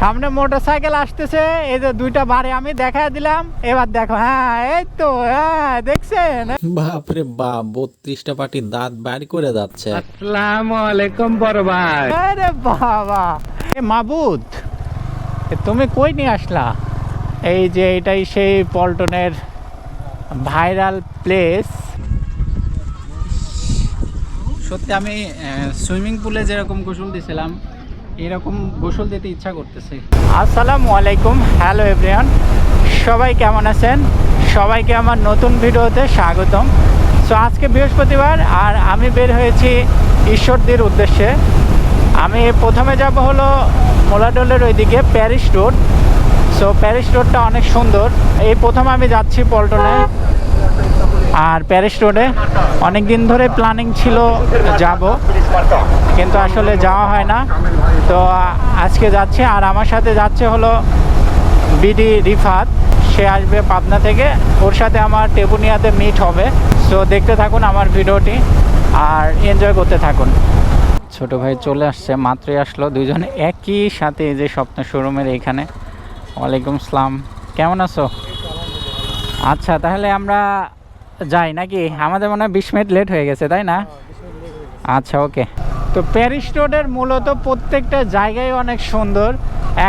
সামনে motor cycle আসতেছে এই যে দুইটা বারে আমি দেখা দিলাম। এবার দেখো হ্যাঁ এই তো হ্যাঁ দেখছেন? বাপরে বাপ বত্রিশটা পাটি দাঁত বাড়ি করে যাচ্ছে। আসসালামু আলাইকুম বড় ভাই। আরে বাবা। এ মাবুদ তুমি কই নিয়ে আসলা? এই যে এটাই সেই পল্টনের ভাইরাল প্লেস। সত্যি আমি সুইমিং পুলে যেরকম গোসল দিছিলাম এরকম গোসল দিতে ইচ্ছা করতেছে। আসসালামু আলাইকুম, হ্যালো এভরিওয়ান। সবাই কেমন আছেন? সবাইকে আমার নতুন ভিডিওতে স্বাগতম। সো আজকে বৃহস্পতিবার আর আমি বের হয়েছি ঈশ্বরদীর উদ্দেশ্যে। আমি প্রথমে যাব হলো মোলাডোলের ওইদিকে প্যারিস রোড। সো প্যারিস রোডটা অনেক সুন্দর। এই প্রথম আমি যাচ্ছি পল্টনে। আর প্যারিস রোডে অনেক দিন ধরে প্ল্যানিং ছিল যাব, কিন্তু আসলে যাওয়া হয় না। তো আজকে যাচ্ছে, আর আমার সাথে যাচ্ছে হলো বিডি রিফাত। সে আসবে পাবনা থেকে। ওর সাথে আমার টেবুনিয়াতে মিট হবে। সো দেখতে থাকুন আমার ভিডিওটি, আর এনজয় করতে থাকুন। ছোট ভাই চলে আসছে, মাত্রই আসলো। দুইজন একই সাথে যে স্বপ্ন শোরুমের এইখানে ওয়ালাইকুম সালাম। কেমন আছো? আচ্ছা তাহলে আমরা যাই নাকি? আমাদের মনে হয় বিশ মিনিট লেট হয়ে গেছে, তাই না? আচ্ছা ওকে তো প্যারিস রোডের মূলত প্রত্যেকটা জায়গায় অনেক সুন্দর।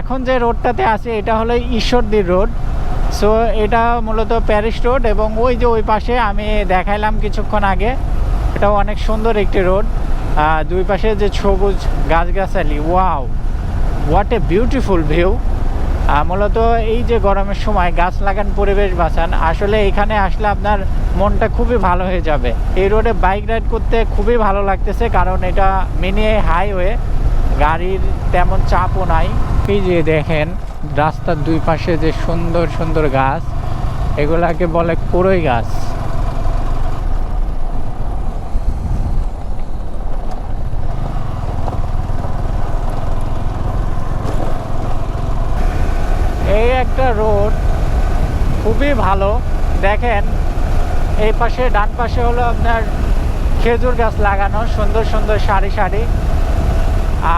এখন যে রোডটাতে আছে, এটা হলো ঈশ্বরদীর রোড সো এটা মূলত প্যারিস রোড এবং ওই যে ওই পাশে আমি দেখাইলাম কিছুক্ষণ আগে এটাও অনেক সুন্দর একটি রোড দুই পাশে যে সবুজ গাছগাছালি wow what a beautiful view মূলত এই যে গরমের সময় গাছ লাগান, পরিবেশ বাঁচান। আসলে এখানে আসলে আপনার মনটা খুবই ভালো হয়ে যাবে। এই রোডে বাইক রাইড করতে খুবই ভালো লাগতেছে, কারণ এটা মিনি হাইওয়ে গাড়ির তেমন চাপও নাই। এই যে দেখেন, রাস্তার দুই পাশে যে সুন্দর সুন্দর গাছ, এগুলাকে বলে কোরই গাছ। এই একটা রোড খুবই ভালো। দেখেন এই পাশে, ডান পাশে হলো আপনার খেজুর গাছ লাগানো, সুন্দর সুন্দর সারি সারি।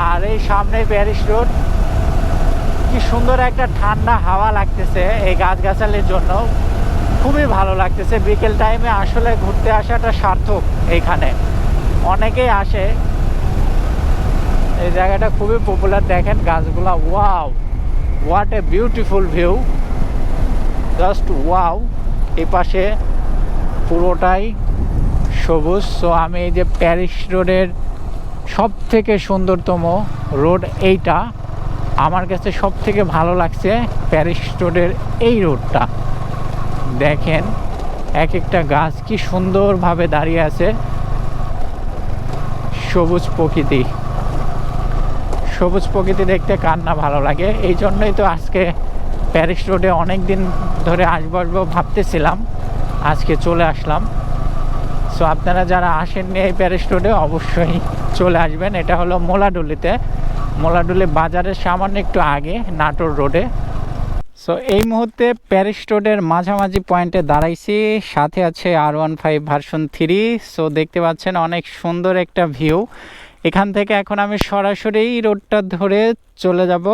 আর এই সামনে প্যারিস রোড। কি সুন্দর একটা ঠান্ডা হাওয়া লাগতেছে এই গাছগাছালির জন্য। খুবই ভালো লাগতেছে। বিকেল টাইমে আসলে ঘুরতে আসাটা সার্থক এইখানে। অনেকেই আসে। এই জায়গাটা খুবই পপুলার দেখেন গাছগুলা wow what a beautiful view just wow এই পাশে পুরোটাই সবুজ। সো আমি এই যে প্যারিস রোডের সব থেকে সুন্দরতম রোড এইটা। আমার কাছে সব থেকে ভালো লাগছে প্যারিস রোডের এই রোডটা। দেখেন এক একটা গাছ কি সুন্দরভাবে দাঁড়িয়ে আছে। সবুজ প্রকৃতি। সবুজ প্রকৃতি দেখতে কার না ভালো লাগে। এই জন্যই তো আজকে প্যারিস রোডে অনেক দিন ধরে আসব আসব ভাবতেছিলাম। আজকে চলে আসলাম। সো আপনারা যারা আসেননি এই প্যারিস রোডে অবশ্যই চলে আসবেন। এটা হলো মোলাডুলিতে মোলাডুলি বাজারের সামান্য একটু আগে, নাটোর রোডে। সো এই মুহূর্তে প্যারিস রোডের মাঝামাঝি পয়েন্টে দাঁড়াইছি। সাথে আছে আর one five version three so দেখতে পাচ্ছেন অনেক সুন্দর একটা ভিউ এখান থেকে এখন আমি সরাসরি রোডটা ধরে চলে যাব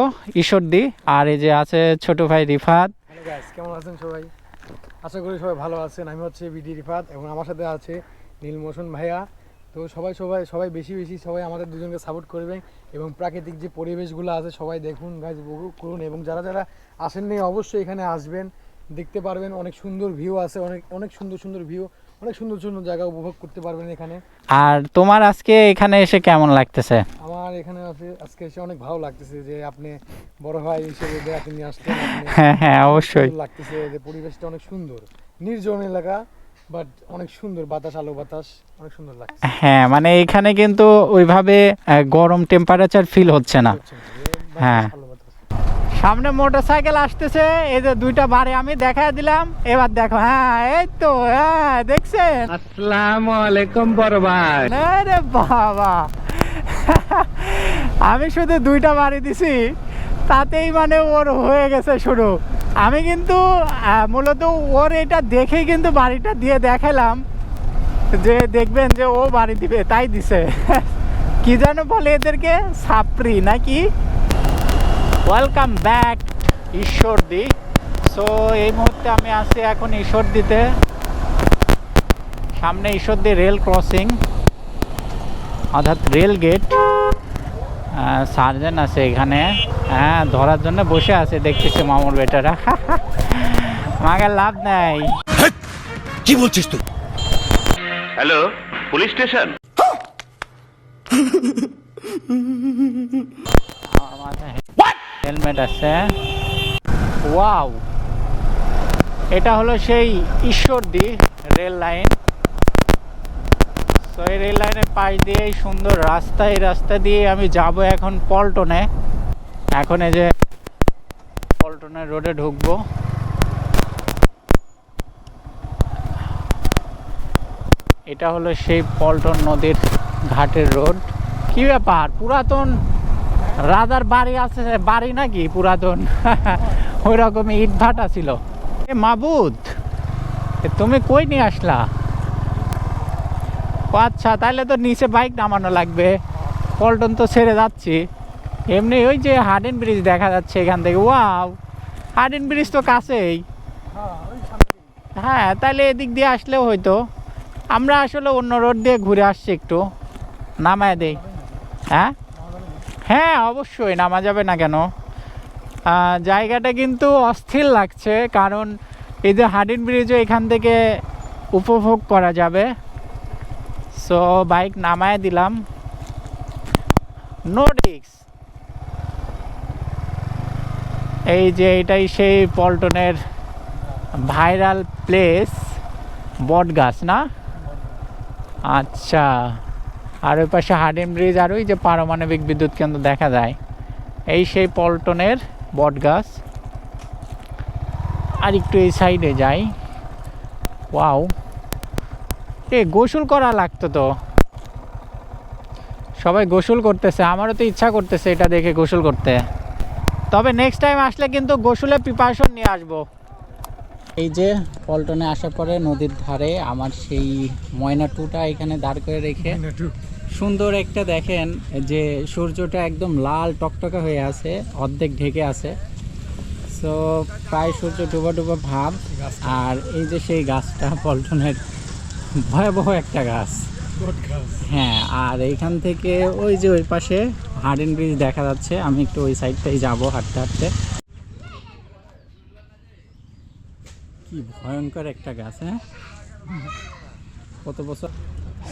ঈশ্বরদী। আর এই যে আছে ছোট ভাই রিফাত। কেমন আছেন সবাই? আশা করি সবাই ভালো আছেন। আমি হচ্ছে বিডি রিফাত এবং আমার সাথে আছে নীলমোহন ভাইয়া। তো সবাই সবাই সবাই বেশি বেশি সবাই আমাদের দুজনকে সাপোর্ট করবেন এবং প্রাকৃতিক যে পরিবেশগুলো আছে সবাই দেখুন গাছ করুন এবং যারা যারা আসেননি অবশ্যই এখানে আসবেন। দেখতে পারবেন অনেক সুন্দর ভিউ আছে, অনেক অনেক সুন্দর সুন্দর ভিউ অনেক সুন্দর সুন্দর জায়গা উপভোগ করতে পারবেন এখানে। আর তোমার আজকে এখানে এসে কেমন লাগতেছে? আমার এখানে আজকে এসে অনেক ভালো লাগতেছে যে আপনি বড় ভাই হিসেবে বেড়াতে নিয়ে আসলেন হ্যাঁ হ্যাঁ অবশ্যই। লাগতেছে যে পরিবেশটা অনেক সুন্দর। নির্জন এলাকা বাট অনেক সুন্দর বাতাস আলো বাতাস অনেক সুন্দর লাগছে। হ্যাঁ মানে এখানে কিন্তু ওইভাবে গরম টেম্পারেচার ফিল হচ্ছে না। হ্যাঁ। সামনে মোটর সাইকেল আসতেছে এই যে দুইটা বারে আমি দেখা দিলাম। এবার দেখো হ্যাঁ এই তো হ্যাঁ দেখছেন? আসসালামু আলাইকুম বড় ভাই। আরে বাবা। আমি শুধু দুইটা বাড়ি দিছি তাতেই মানে ওর হয়ে গেছে শুরু। আমি কিন্তু মূলত ওর এটা দেখেই কিন্তু বাড়িটা দিয়ে দেখালাম যে দেখবেন যে ও বাড়ি দিবে তাই দিছে। কি যেন বলে এদেরকে সাপড়ি নাকি? Welcome back Ishwardi. সো এই মুহূর্তে আমি আছি এখন ঈশ্বরদীতে। সামনে ঈশ্বরদী রেল ক্রসিং অর্থাৎ রেল গেট সার্জেন আছে এখানে। হ্যাঁ ধরার জন্য বসে আছে দেখতেছি মামুর বেটারা। মাকে লাভ নেই। কি বলছিস তুই? হ্যালো পুলিশ স্টেশন হেলমেট আছে। ওয়াও! এটা হলো সেই ঈশ্বরদী রেল লাইন। তো এই রেল লাইনের পাশ দিয়ে সুন্দর রাস্তা, এই রাস্তা দিয়ে আমি যাব এখন পল্টনে। এখন এই যে পল্টনের রোডে ঢুকবো। এটা হলো সেই পল্টন নদীর ঘাটের রোড। কি ব্যাপার? পুরাতন রাজার বাড়ি আছে, বাড়ি নাকি পুরাতন? ওই রকম ইট ভাটা ছিল। এ মাবুদ তুমি কই নিয়ে আসলা? ও আচ্ছা তাহলে তো নিচে বাইক নামানো লাগবে। পল্টন তো ছেড়ে যাচ্ছি। এমনি ওই যে হার্ডিন ব্রিজ দেখা যাচ্ছে এখান থেকে। ওয়াও, হার্ডিন ব্রিজ তো কাছেই। হ্যাঁ তাহলে এদিক দিয়ে আসলেও হয়তো আমরা আসলে অন্য রোড দিয়ে ঘুরে আসছি একটু। নামায় দেই। হ্যাঁ? হ্যাঁ অবশ্যই, নামা যাবে না কেন? জায়গাটা কিন্তু অস্থির লাগছে, কারণ এই যে হাডিন ব্রিজও এখান থেকে উপভোগ করা যাবে। সো বাইক নামায় দিলাম। নো রিক্স এই যে এটাই সেই পল্টনের ভাইরাল প্লেস বট গাছ না? আচ্ছা। আর ওই পাশে হাডিম ব্রিজ আর ওই যে পারমাণবিক বিদ্যুৎ কেন্দ্র দেখা যায়। এই সেই পল্টনের বট গাছ আর একটু এই সাইডে যাই। ওয়াও। এ গোসল করা লাগতো তো। সবাই গোসল করতেছে। আমারও তো ইচ্ছা করতেছে এটা দেখে গোসল করতে। তবে নেক্সট টাইম আসলে কিন্তু গোসলের প্রিপারেশন নিয়ে আসব। এই যে পল্টনে আসার পরে নদীর ধারে আমার সেই ময়না টুটা এখানে দাঁড় করে রেখে সুন্দর একটা দেখেন যে সূর্যটা একদম লাল টকটকে হয়ে আছে অর্ধেক ঢেকে আছে। সো প্রায় সূর্য ডুবা ডুবা ভাব আর এই যে সেই গাছটা পল্টনের ভয়াবহ একটা গাছ। হ্যাঁ আর এইখান থেকে ওই যে ওই পাশে হার্ডেন ব্রিজ দেখা যাচ্ছে আমি একটু ওই সাইডটাই যাব হাঁটতে হাঁটতে। কি ভয়ঙ্কর একটা গাছ হ্যাঁ? কত বছর?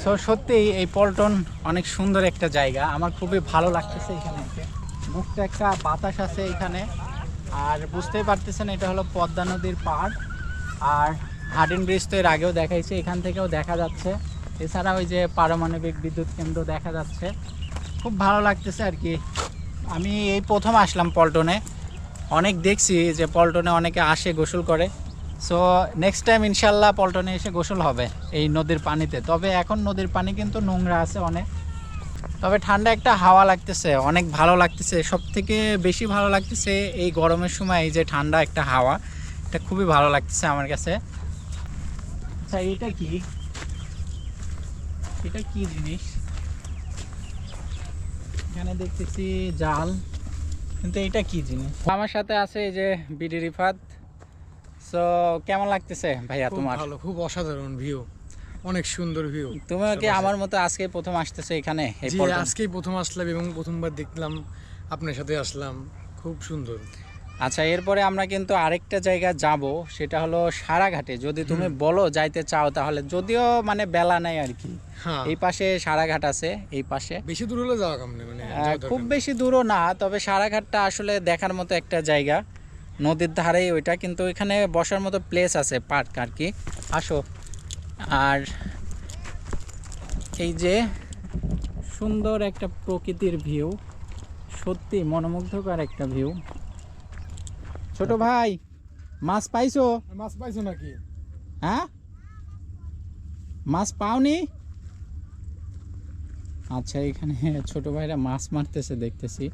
সো সত্যি এই পল্টন অনেক সুন্দর একটা জায়গা। আমার খুবই ভালো লাগতেছে এখানে মুক্ত একটা বাতাস আছে এখানে। আর বুঝতেই পারতেছেন, এটা হলো পদ্মা নদীর পাড়। আর হার্ডিন ব্রিজ তো এর আগেও দেখাইছে, এখান থেকেও দেখা যাচ্ছে। এছাড়া ওই যে পারমাণবিক বিদ্যুৎ কেন্দ্র দেখা যাচ্ছে। খুব ভালো লাগতেছে আর কি। আমি এই প্রথম আসলাম পল্টনে। অনেক দেখছি যে পল্টনে অনেকে আসে গোসল করে। সো নেক্সট টাইম ইনশাল্লাহ পল্টনে এসে গোসল হবে এই নদীর পানিতে। তবে এখন নদীর পানি কিন্তু নোংরা আছে অনেক। তবে ঠান্ডা একটা হাওয়া লাগতেছে, অনেক ভালো লাগতেছে। সব থেকে বেশি ভালো লাগতেছে এই গরমের সময়, এই যে ঠান্ডা একটা হাওয়া, এটা খুবই ভালো লাগতেছে আমার কাছে। আচ্ছা এটা কি? এটা কি জিনিস? এখানে দেখতেছি জাল। কিন্তু এটা কি জিনিস? আমার সাথে আছে এই যে বিডি রিফাত। সো কেমন লাগতেছে ভাইয়া তোমার? ভালো খুব অসাধারণ ভিউ অনেক সুন্দর ভিউ তুমি কি আমার মতো আজকে প্রথম আসতেছো এখানে জি আজকেই প্রথম আসলাম এবং প্রথমবার দেখলাম আপনার সাথে আসলাম। খুব সুন্দর। আচ্ছা এরপরে আমরা কিন্তু আরেকটা জায়গা যাব সেটা হলো সারাঘাটে। যদি তুমি বলো যাইতে চাও তাহলে যদিও মানে বেলা নাই আর কি। হ্যাঁ। এই পাশে সারাঘাট আছে এই পাশে। বেশি দূর হলে যাওয়া কামনে মানে খুব বেশি দূরও না তবে সারাঘাটটা আসলে দেখার মতো একটা জায়গা। নদীর ধারেই ওইটা কিন্তু এখানে বসার মতো প্লেস আছে পার্ক আর কি। আসো। আর এই যে সুন্দর একটা প্রকৃতির ভিউ সত্যি মনোমুগ্ধকর একটা ভিউ ছোট ভাই মাছ পাইছো? মাছ পাইছো নাকি? হ্যাঁ? মাছ পাওনি? আচ্ছা এখানে ছোট ভাইরা মাছ মারতেছে দেখতেছি।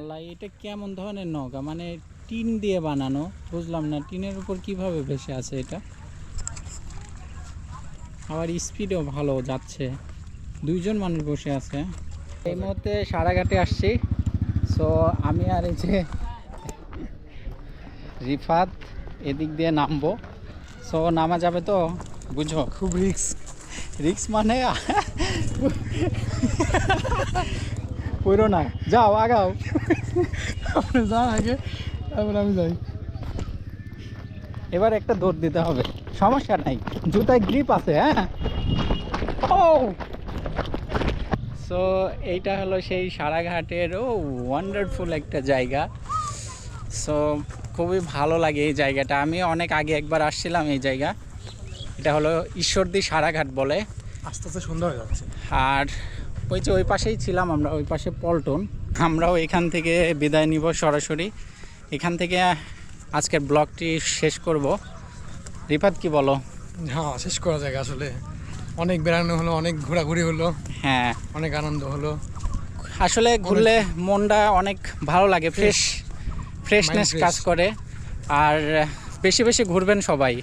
আল্লাহ এটা কেমন ধরনের নৌকা মানে টিন দিয়ে বানানো বুঝলাম না টিনের উপর কীভাবে ভেসে আছে এটা? আবার স্পিডও ভালো যাচ্ছে। দুইজন মানুষ বসে আছে। এই মুহূর্তে সারাঘাটে আসছি। সো আমি আর এই যে রিফাত এদিক দিয়ে নামবো। সো নামা যাবে তো? বুঝো। খুব রিক্স রিক্স মানে? পুরো না। যাও আগাও। আপনি যান আগে তারপর আমি যাই। এবার একটা দৌড় দিতে হবে। সমস্যা নাই। জুতায় গ্রিপ আছে হ্যাঁ? ও! সো এইটা হলো সেই সারাঘাটের ও ওয়ান্ডারফুল একটা জায়গা। সো খুবই ভালো লাগে এই জায়গাটা। আমি অনেক আগে একবার আসছিলাম এই জায়গা। এটা হলো ঈশ্বরদী সারাঘাট বলে। আস্তে আস্তে সুন্দর হয়ে যাচ্ছে। আর ওই যে ওই পাশেই ছিলাম আমরা ওই পাশে পল্টন। আমরাও এখান থেকে বিদায় নিব সরাসরি। এখান থেকে আজকের ব্লগটি শেষ করব। রিফাত কি বলো? হ্যাঁ শেষ করা যায় আসলে। অনেক বেড়ানো হলো অনেক ঘোরাঘুরি হলো হ্যাঁ। অনেক আনন্দ হলো। আসলে ঘুরলে মনটা অনেক ভালো লাগে ফ্রেশ ফ্রেশনেস কাজ করে। আর বেশি বেশি ঘুরবেন সবাই।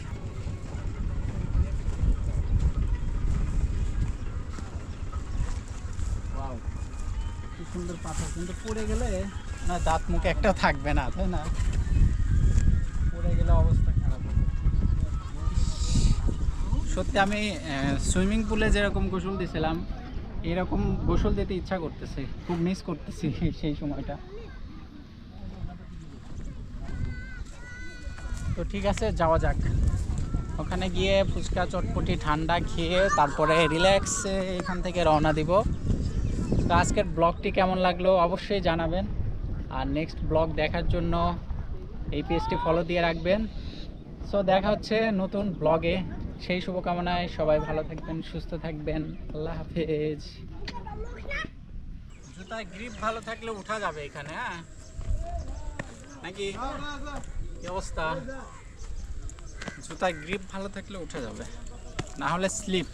না, দাঁত মুখে একটা থাকবে না, তাই না? পড়ে গেলে অবস্থা খারাপ। সত্যি আমি সুইমিং পুলে যেরকম গোসল দিয়েছিলাম এরকম গোসল দিতে ইচ্ছা করতেছে, খুব মিস করতেছি সেই সময়টা। তো ঠিক আছে, যাওয়া যাক। ওখানে গিয়ে ফুচকা, চটপটি, ঠান্ডা খেয়ে তারপরে রিল্যাক্সে এখান থেকে রওনা দিব। তো আজকের ব্লগটি কেমন লাগল অবশ্যই জানাবেন। আর নেক্সট ব্লগ দেখার জন্য এই পেজটি ফলো দিয়ে রাখবেন। সো দেখা হচ্ছে নতুন ব্লগে সেই শুভকামনায় সবাই ভালো থাকবেন, সুস্থ থাকবেন। আল্লাহ হাফেজ। জুতায় গ্রিপ ভালো থাকলে উঠা যাবে এখানে হ্যাঁ? নাকি? অবস্থা? জুতায় গ্রিপ ভালো থাকলে উঠা যাবে। না হলে স্লিপ